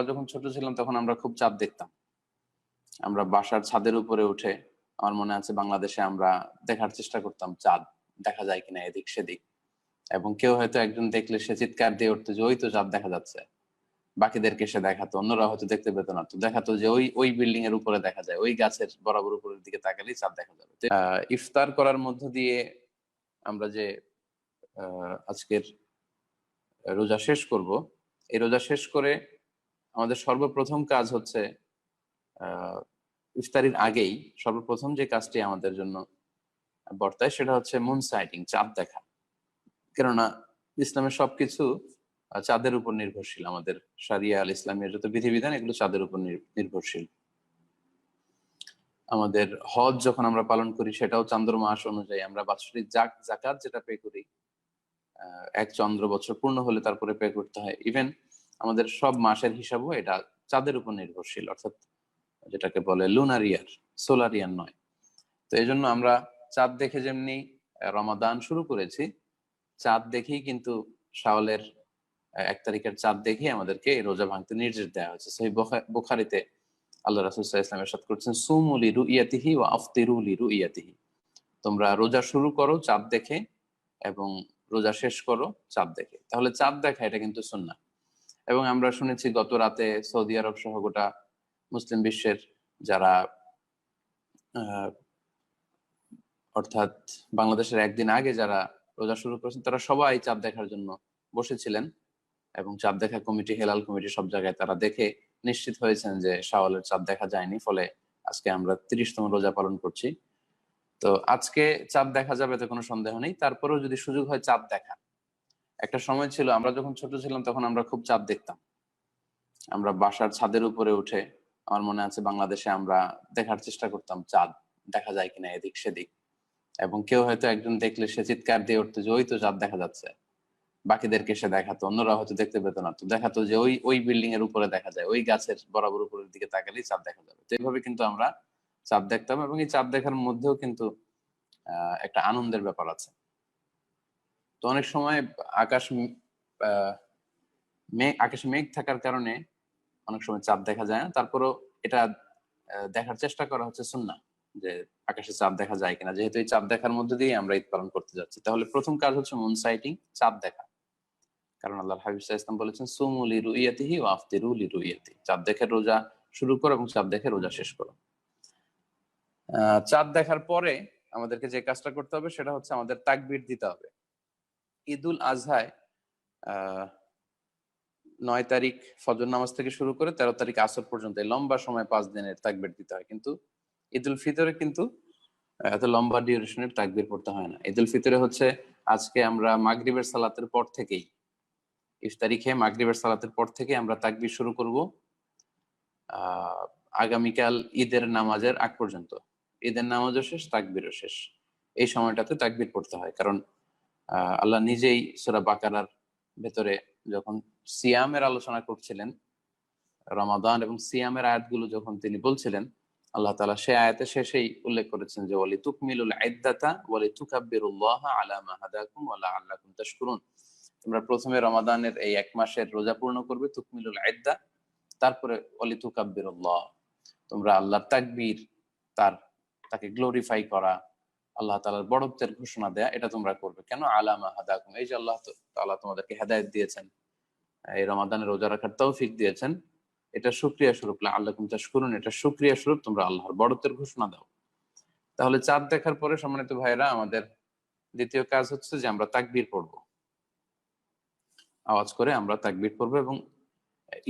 আমরা যখন ছোট ছিলাম, তখন আমরা খুব চাঁদ দেখতাম। আমরা বাসার ছাদের উপরে উঠে আমার মনে আছে বাংলাদেশে আমরা দেখার চেষ্টা করতাম, চাঁদ দেখা যায় কিনা এদিক সেদিক। এবং কেউ হয়তো একজন দেখলে সে চিৎকার দিয়ে উঠতো যে, ওই তো চাঁদ দেখা যাচ্ছে। বাকিদেরকে সে দেখাতো, অন্যরা হয়তো দেখতে পেত না। তো দেখাতো যে, ওই ওই বিল্ডিং এর উপরে দেখা যায়, ওই গাছের বরাবর উপরের দিকে তাকালেই চাঁদ দেখা যাবে। ইফতার করার মধ্য দিয়ে আমরা যে আজকের রোজা শেষ করব, এই রোজা শেষ করে আমাদের সর্বপ্রথম কাজ হচ্ছে ইফতারির আগেই সর্বপ্রথম যে কাজটি আমাদের জন্য বর্তায় সেটা হচ্ছে মুন সাইটিং চাঁদ দেখা। কেননা ইসলামের সবকিছু চাঁদের উপর নির্ভরশীল। আমাদের সারিয়া আল ইসলামের যত বিধিবিধান, এগুলো চাঁদের উপর নির্ভরশীল। আমাদের হজ যখন আমরা পালন করি, সেটাও চন্দ্র মাস অনুযায়ী আমরা বাৎসরিক জাক, জাকাত যেটা পে করি এক চন্দ্র বছর পূর্ণ হলে তারপরে পে করতে হয়। ইভেন আমাদের সব মাসের হিসাবও এটা চাঁদের উপর নির্ভরশীল, অর্থাৎ যেটাকে বলে লুনার ইয়ার সোলার ইয়ার নয়। তো এই জন্য আমরা চাঁদ দেখে যেমনি রমাদান শুরু করেছি, চাঁদ দেখেই কিন্তু শাওলের এক তারিখের চাঁদ দেখেই আমাদেরকে রোজা ভাঙতে নির্দেশ দেওয়া হয়েছে। সেই বুখারিতে আল্লাহ রাসুল ইসলাম এরশাদ করছেন সুমুলি রু ইয়াতিহি ও আফতিরুলি রু ইয়াতিহি তোমরা রোজা শুরু করো চাঁদ দেখে এবং রোজা শেষ করো চাঁদ দেখে। তাহলে চাঁদ দেখা এটা কিন্তু সুন্না এবং আমরা শুনেছি গত রাতে সৌদি আরব সহ গোটা মুসলিম বিশ্বের যারা অর্থাৎ বাংলাদেশের একদিন আগে যারা রোজা শুরু করেছেন, তারা সবাই চাঁদ দেখার জন্য বসেছিলেন এবং চাঁদ দেখা কমিটি, হেলাল কমিটি সব জায়গায় তারা দেখে নিশ্চিত হয়েছেন যে শাওয়ালের চাঁদ দেখা যায়নি। ফলে আজকে আমরা তিরিশতম রোজা পালন করছি। তো আজকে চাঁদ দেখা যাবে তো কোনো সন্দেহ নেই। তারপরেও যদি সুযোগ হয়, চাঁদ দেখা। একটা সময় ছিল, আমরা যখন ছোট ছিলাম তখন আমরা খুব চাঁদ দেখতাম। আমরা বাসার ছাদের উপরে উঠে আমার মনে আছে বাংলাদেশে আমরা দেখার চেষ্টা করতাম চাঁদ দেখা যায় কিনা এদিক সেদিক। এবং কেউ হয়তো একজন দেখলে সে চিৎকার দিয়ে উঠতো যে, ওই তো চাঁদ দেখা যাচ্ছে। বাকিদেরকে সে দেখাতো অন্যরা হয়তো দেখতে পেত না। তো দেখাতো যে, ওই ওই বিল্ডিং এর উপরে দেখা যায়, ওই গাছের বরাবর উপরের দিকে তাকালেই চাঁদ দেখা যাবে। তো এইভাবে কিন্তু আমরা চাঁদ দেখতাম এবং এই চাঁদ দেখার মধ্যেও কিন্তু একটা আনন্দের ব্যাপার আছে। তো অনেক সময় আকাশ মেঘ, আকাশে মেঘ থাকার কারণে অনেক সময় চাঁদ দেখা যায় না। তারপরও এটা দেখার চেষ্টা করা হচ্ছে সুন্না যে আকাশে চাঁদ দেখা যায় কিনা। যেহেতু এই চাঁদ দেখার মধ্যে দিয়ে আমরা ঈদ পালন করতে যাচ্ছি। তাহলে প্রথম কাজ হচ্ছে মুন সাইটিং, চাঁদ দেখা। কারণ আল্লাহ হাবিব ইসলাম বলেছেন সুমুলি রুইয়াতিহি ও আফতিরুলি রুইয়াতি। চাঁদ দেখে রোজা শুরু করো এবং চাঁদ দেখে রোজা শেষ করো। চাঁদ দেখার পরে আমাদেরকে যে কাজটা করতে হবে, সেটা হচ্ছে আমাদের তাকবির দিতে হবে। ঈদুল আজহায় নয় তারিখ ফজর নামাজ থেকে শুরু করে তেরো তারিখ আসর পর্যন্ত লম্বা সময় পাঁচ দিনের তাকবির দিতে হয়। কিন্তু ঈদুল ফিতরে কিন্তু এত লম্বা ডিউরেশনের তাকবির পড়তে হয় না। ঈদুল ফিতরে হচ্ছে আজকে আমরা মাগরিবের সালাতের পর থেকেই, ইফতারি খেয়ে মাগরিবের সালাতের পর থেকে আমরা তাকবির শুরু করব আগামীকাল ঈদের নামাজের আগ পর্যন্ত। ঈদের নামাজও শেষ, তাকবিরও শেষ। এই সময়টাতে তাকবির পড়তে হয়। কারণ আল্লাহ নিজেই সুরা বাকারার ভেতরে যখন সিয়ামের আলোচনা করছিলেন, রমাদান এবং সিয়ামের আয়াতগুলো যখন তিনি বলছিলেন, আল্লাহ তালা সে আয়াতে শেষেই উল্লেখ করেছেন যে ওয়ালি তুকমিলুল ইদ্দাতা ওয়ালি তুকাব্বিরুল্লাহ আলা মা হাদাকুম ওয়া লাআল্লাকুম তাশকুরুন। তোমরা প্রথমে রমাদানের এই এক মাসের রোজা পূর্ণ করবে, তুকমিলুল ইদ্দা, তারপরে ওয়ালি তুকাব্বিরুল্লাহ তোমরা আল্লাহর তাকবীর, তার, তাকে গ্লোরিফাই করা আল্লাহ তাআলার বড়ত্বের ঘোষণা দেয়া, এটা তোমরা করবে। কেন? আলামা হাদাকুম। এই যে আল্লাহ তাআলা তোমাদেরকে হেদায়েত দিয়েছেন, এই রমাদানের রোজা রাখার তৌফিক দিয়েছেন, এটা সুক্রিয়া স্বরূপ। আল্লাহ করুন এটা সুক্রিয়া স্বরূপ, তোমরা আল্লাহর বড়ত্বের ঘোষণা দাও। তাহলে চাঁদ দেখার পরে, সম্মানিত ভাইরা আমাদের দ্বিতীয় কাজ হচ্ছে যে আমরা তাকবির পড়ব। আওয়াজ করে আমরা তাকবির পড়ব এবং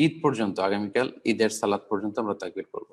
ঈদ পর্যন্ত, আগামীকাল ঈদের সালাদ পর্যন্ত আমরা তাকবির পড়ব।